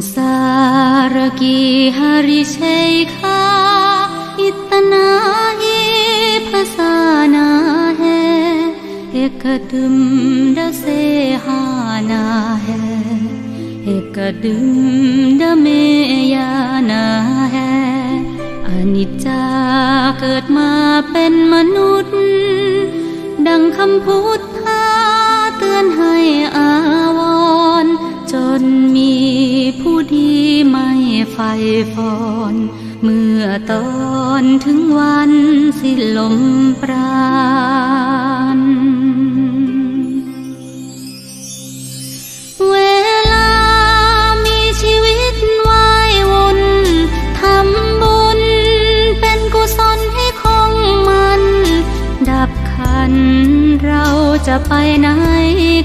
ส संसारकी เชิกาอิตนาเฮพัสานาเฮเอคดุมด से ฮานาเฮเอคดุมดเมยานาเฮอนิจจาเกิดมาเป็นมนุษย์ ดังคำพุทธาเตือนให้อาวรจนมี ฟฟอนเมื่อตอนถึงวันสิ้นลมปราณเวลามีชีวิตวายวนทำบุญเป็นกุศลให้คงมัน ดับขันเราจะไปไหน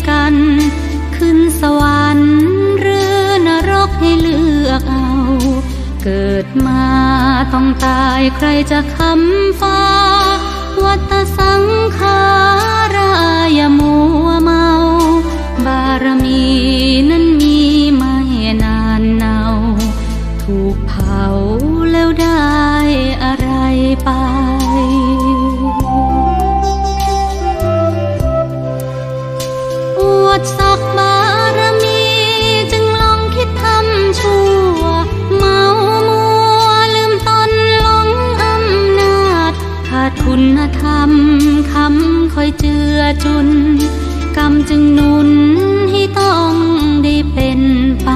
กัน ขึ้นสวรรค์ เกิดมาต้องตายใครจะคำฟ้า วัตสังขารายมัวเมา บารมี จุน กรรมจึงนุนให้ต้องได้เป็นไป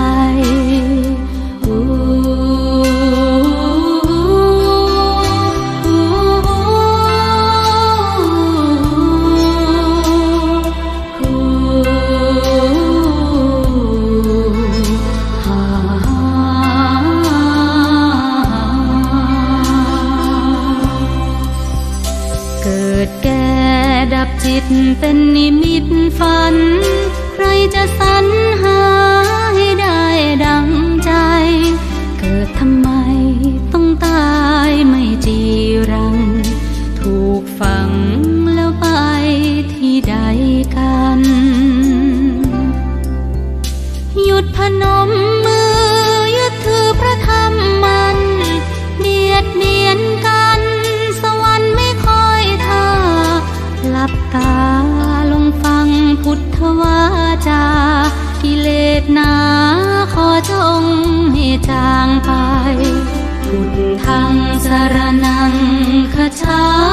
เกิดแก่ ดับจิตเป็นนิมิตฝัน ใครจะสรรหาให้ได้ดังใจ เกิดทำไมต้องตายไม่จีรัง ถูกฝังแล้วไปที่ใดกัน ทวาจากิเลสหนาขอจงให้จางไปพุทธังสรนังคชา